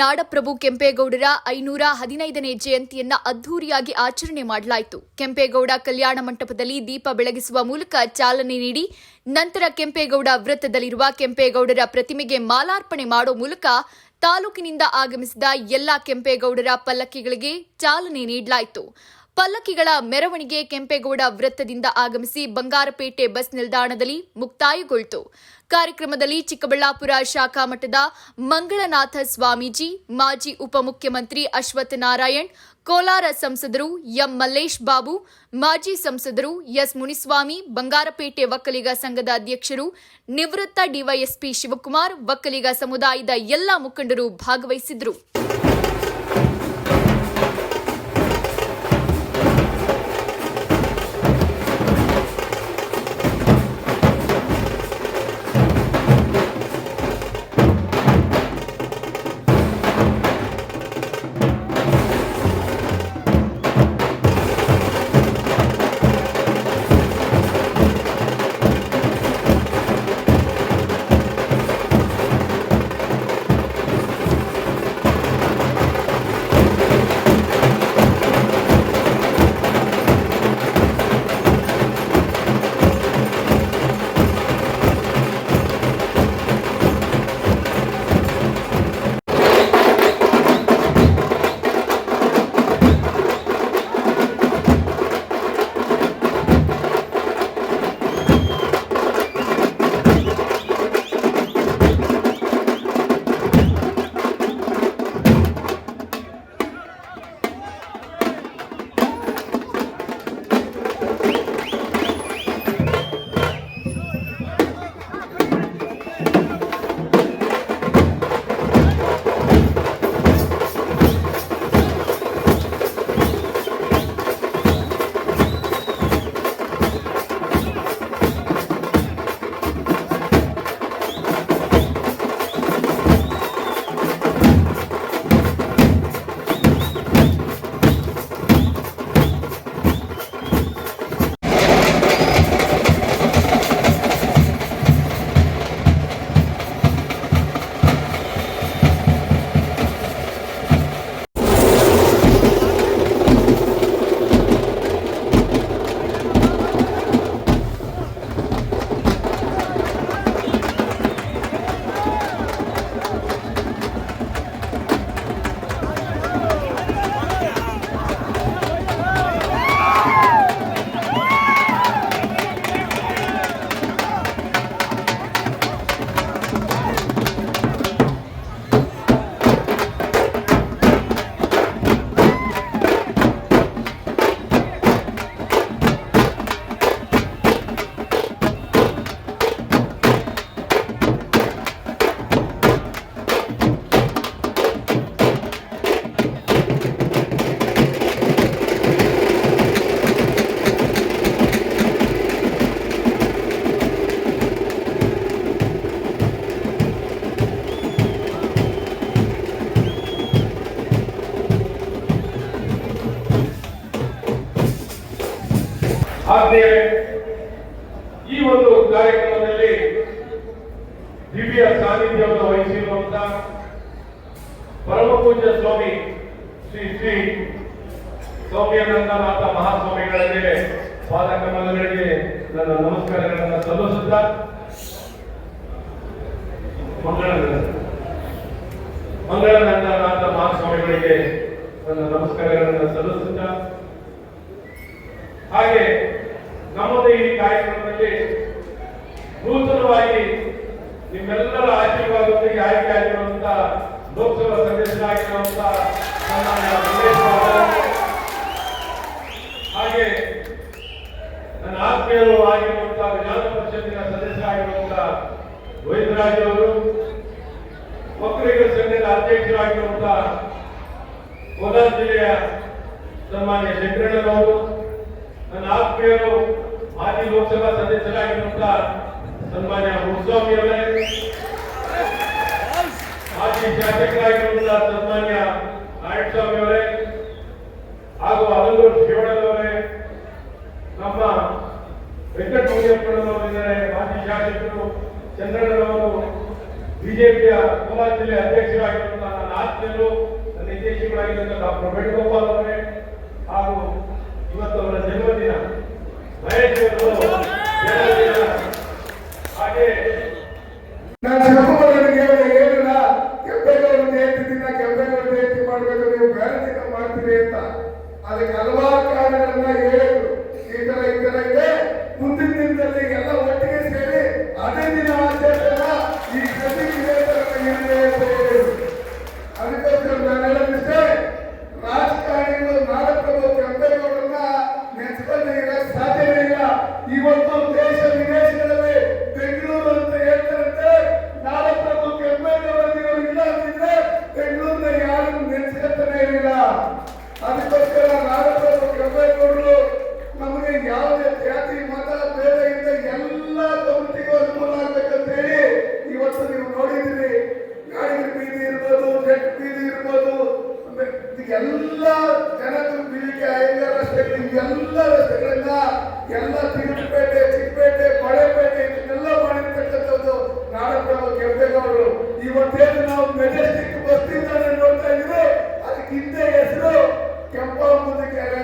ನಾಡಪ್ರಭು ಕೆಂಪೇಗೌಡರ ಐನೂರ ಹದಿನೈದನೇ ಜಯಂತಿಯನ್ನ ಅದ್ದೂರಿಯಾಗಿ ಆಚರಣೆ ಮಾಡಲಾಯಿತು. ಕೆಂಪೇಗೌಡ ಕಲ್ಯಾಣ ಮಂಟಪದಲ್ಲಿ ದೀಪ ಬೆಳಗಿಸುವ ಮೂಲಕ ಚಾಲನೆ ನೀಡಿ, ನಂತರ ಕೆಂಪೇಗೌಡ ವೃತ್ತದಲ್ಲಿರುವ ಕೆಂಪೇಗೌಡರ ಪ್ರತಿಮೆಗೆ ಮಾಲಾರ್ಪಣೆ ಮಾಡೋ ಮೂಲಕ ತಾಲೂಕಿನಿಂದ ಆಗಮಿಸಿದ ಎಲ್ಲಾ ಕೆಂಪೇಗೌಡರ ಪಲ್ಲಕ್ಕಿಗಳಿಗೆ ಚಾಲನೆ ನೀಡಲಾಯಿತು. ಪಲ್ಲಕ್ಕಿಗಳ ಮೆರವಣಿಗೆ ಕೆಂಪೇಗೌಡ ವೃತ್ತದಿಂದ ಆಗಮಿಸಿ ಬಂಗಾರಪೇಟೆ ಬಸ್ ನಿಲ್ದಾಣದಲ್ಲಿ ಮುಕ್ತಾಯಗೊಳ್ತು. ಕಾರ್ಯಕ್ರಮದಲ್ಲಿ ಚಿಕ್ಕಬಳ್ಳಾಪುರ ಶಾಖಾ ಮಠದ ಮಂಗಳನಾಥ ಸ್ವಾಮೀಜಿ, ಮಾಜಿ ಉಪಮುಖ್ಯಮಂತ್ರಿ ಅಶ್ವಥ್ ನಾರಾಯಣ್, ಕೋಲಾರ ಸಂಸದರು ಎಂ ಮಲ್ಲೇಶ್ ಬಾಬು, ಮಾಜಿ ಸಂಸದರು ಎಸ್ ಮುನಿಸ್ವಾಮಿ, ಬಂಗಾರಪೇಟೆ ಒಕ್ಕಲಿಗ ಸಂಘದ ಅಧ್ಯಕ್ಷರು, ನಿವೃತ್ತ ಡಿವೈಎಸ್ಪಿ ಶಿವಕುಮಾರ್ ಒಕ್ಕಲಿಗ ಸಮುದಾಯದ ಎಲ್ಲ ಮುಖಂಡರು ಭಾಗವಹಿಸಿದ್ರು. ಆಜ್ಞೆ ಈ ಒಂದು ಕಾರ್ಯಕ್ರಮದಲ್ಲಿ ದಿವ್ಯ ಸಾನ್ನಿಧ್ಯವನ್ನು ವಹಿಸಿರುವಂತ ಪರಮಪೂಜ್ಯ ಸ್ವಾಮಿ ಶ್ರೀ ಶ್ರೀ ಸೌಮ್ಯಾನಂದನಾಥ ಮಹಾಸ್ವಾಮಿಗಳಿಗೆ ಪಾದಕಮಲಗಳಿಗೆ ನನ್ನ ನಮಸ್ಕಾರಗಳನ್ನು ಸಲ್ಲಿಸುತ್ತಾ ಮಂಗಳನ ಮಂಗಳನಂದನಾಥ ಮಹಾಸ್ವಾಮಿಗಳಿಗೆ ನನ್ನ ನಮಸ್ಕಾರಗಳನ್ನು ಸಲ್ಲಿಸುತ್ತಾ ಹಾಗೆ ನಮ್ಮದೇ ಈ ಕಾರ್ಯಕ್ರಮದಲ್ಲಿ ನೂತನವಾಗಿ ನಿಮ್ಮೆಲ್ಲರ ಆಶೀರ್ವಾದದೊಂದಿಗೆ ಆಯ್ಕೆ ಆಗಿರುವಂತ ಲೋಕಸಭಾ ಸದಸ್ಯರಾಗಿರುವಂತ ಹಾಗೆ ನನ್ನ ಆತ್ಮೀಯರು ಆಗಿರುವಂತ ವಿಧಾನ ಪರಿಷತ್ತಿನ ಸದಸ್ಯರಾಗಿರುವಂತ ವೈದ್ಯರಾಜ್ ಅವರು ಒಕ್ಕಲಿಗರ ಸಂಘದ ಅಧ್ಯಕ್ಷರಾಗಿರುವಂತ ಕೋಲಾರ ಜಿಲ್ಲೆಯ ಸನ್ಮಾನ್ಯ ಶಂಕರಣ್ಣನವರು ನನ್ನ ಆತ್ಮೀಯರು ಮಾಜಿ ಲೋಕಸಭಾ ಸದಸ್ಯರಾಗಿರುವಂತಹ ಸನ್ಮಾನ್ಯ ಮುಸ್ವಾಮಿ ಅವರೇ ಮಾಜಿ ಶಾಸಕರಾಗಿರುವಂತಹ ಸನ್ಮಾನ್ಯ ನಾರಾಯಣಸ್ವಾಮಿ ಅವರೇ ಹಾಗೂ ಅಲಂಗೂರು ಶಿವಣ್ಣನವರೇ, ನಮ್ಮ ವೆಂಕಟಮೂರ್ತಿಯಪ್ಪನವರಿದ್ದಾರೆ ಮಾಜಿ ಶಾಸಕರು ಚಂದ್ರಣ್ಣನವರು, ಬಿಜೆಪಿಯ ಕೋಲಾರ ಜಿಲ್ಲೆ ಅಧ್ಯಕ್ಷರಾಗಿರುವಂತಹ ನನ್ನ ಆತ್ಮೀಯರು, ನನ್ನ ನಿರ್ದೇಶಕರಾಗಿದ್ದಂಥ ಡಾಕ್ಟರ್ ವೇಣುಗೋಪಾಲ್ ಅವರೇ ಹಾಗೂ ಇವತ್ತು ಅವರ ಜನ್ಮದಿನ ಮಹೇಶ್ ಅವರು ಜನ್ಮದಿನ. ಹಾಗೆ ನಾನು ಶಿವಕುಮಾರನಿಗೆ ಹೇಳಿಲ್ಲ ಕೆಂಪೇಗೌಡ ಜಯಂತಿ ದಿನ ಕೆಂಪೇಗೌಡ ಜಯಂತಿ ಮಾಡ್ಬೇಕು ನೀವು ಬೇರೆ ದಿನ ಮಾಡ್ತೀರಿ ಅಂತ ಅದಕ್ಕೆ ಹಲವಾರು ಕಾರಣಗಳನ್ನ ಹೇಳಿದ್ರು. ಈ ತರ ಈ ತರ ಇದೆ. ಮುಂದಿನ ದಿನದಲ್ಲಿ ಎಲ್ಲ ಒಟ್ಟಿಗೆ ಸೇರಿ ಅದೇ ದಿನ ಆಚರಣೆನ ಈ ಹೇಳಿದ್ರು. ಅದಕ್ಕೋಸ್ಕರ ನಾನು ಹೇಳೋದಿಷ್ಟೇ ರಾಜಕಾರಣಿಗಳು ನಾಡಪ್ರಭು ಕೆಂಪೇಗೌಡರನ್ನ ನೆನೆಸ್ಕೊಂಡೇ ಇರಕ್ಕೆ ಸಾಧ್ಯವೇ ಇಲ್ಲ. ಇವತ್ತು ದೇಶ ವಿದೇಶಗಳಲ್ಲಿ ಬೆಂಗಳೂರು ಅಂತ ಹೇಳ್ತಾರಂತೆ. ನಾಡಪ್ರಭು ಕೆಂಪೇಗೌಡ ನೀವು ಇಲ್ಲ ಅಂತಿದ್ರೆ ಬೆಂಗಳೂರಿನ ಯಾರು ನೆನೆಸ್ಕೊತಾನೆ ಅದಕ್ಕೋಸ್ಕರ ನಾಡಪ್ರಭು ಕೆಂಪೇಗೌಡರು ನಮಗೆ ಯಾವುದೇ ಜಾತಿ, ಮತ, ಭೇದ ಇಂದ ಎಲ್ಲ ಕಮಿಟಿಗೂ ಅನುಕೂಲ ಆಗ್ಬೇಕಂತ ಹೇಳಿ ಇವತ್ತು ನೀವು ನೋಡಿದ್ದೀರಿ. ಗಾಡಿ ಬೀದಿ ಇರ್ಬೋದು, ಜೆಟ್ ಬೀದಿ ಇರ್ಬೋದು ಎಲ್ಲ ಜನರು ಬೀಳಿಗೆ ಎಲ್ಲ ರಸ್ತೆಗಳು ಎಲ್ಲ ರಸ್ತೆಗಳನ್ನ ಎಲ್ಲ ತಿರುಪೇಟೆ, ಚಿಕ್ಕಪೇಟೆ, ಬಳೆಪೇಟೆ, ಇದನ್ನೆಲ್ಲ ಮಾಡಿರ್ತಕ್ಕಂಥದ್ದು ನಾಡಪ್ರಭು ಕೆಂಪೇಗೌಡರು. ಇವತ್ತೇನು ನಾವು ಮೆಜೆಸ್ಟಿಕ್ ಬಸ್ ನಿಲ್ದಾಣ ನೋಡ್ತಾ ಇದ್ದೀವಿ ಅದಕ್ಕೆ Amen.